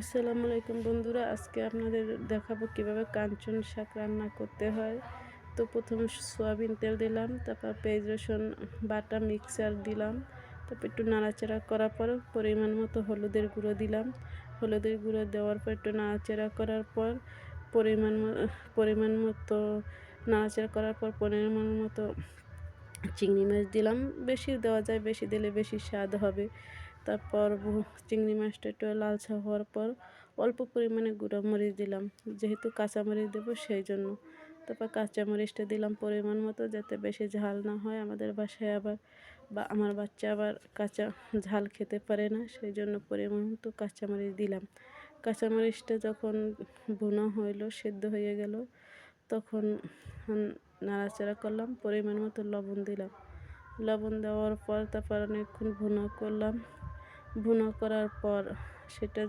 আসসালামু আলাইকুম বন্ধুরা, আজকে আপনাদের দেখাবো কীভাবে কাঞ্চন শাক রান্না করতে হয়। তো প্রথম সয়াবিন তেল দিলাম, তারপর পেঁয়াজ, রসুন, বাটা মিক্সার দিলাম, তারপর একটু নাড়াচাড়া করার পর পরিমাণ মতো হলুদের গুঁড়ো দিলাম। হলুদের গুঁড়ো দেওয়ার পর একটু নাড়াচাড়া করার পর পরিমাণ পরিমাণ মতো নাড়াচাড়া করার পর পরিমাণ মতো চিংড়ি মাছ দিলাম। বেশি দেওয়া যায়, বেশি দিলে বেশি স্বাদ হবে। তারপর চিংড়ি মাছটা একটু লালচা হওয়ার পর অল্প পরিমাণে গুঁড়ো মরিচ দিলাম, যেহেতু কাঁচামরিচ দেবো সেই জন্য তারপর কাঁচামরিচটা দিলাম পরিমাণ মতো যাতে বেশি ঝাল না হয় আমাদের বাসায় আবার, বা আমার বাচ্চা আবার কাঁচা ঝাল খেতে পারে না সেই জন্য পরিমাণ মতো কাঁচামরিচ দিলাম। কাঁচামরিচটা যখন বোনা হইল, সেদ্ধ হয়ে গেল, তখন নাড়াচাড়া করলাম, পরিমাণ মতো লবণ দিলাম। লবণ দেওয়ার পর তারপর অনেকক্ষণ ভুনা করলাম ভুনা করার পর সেটা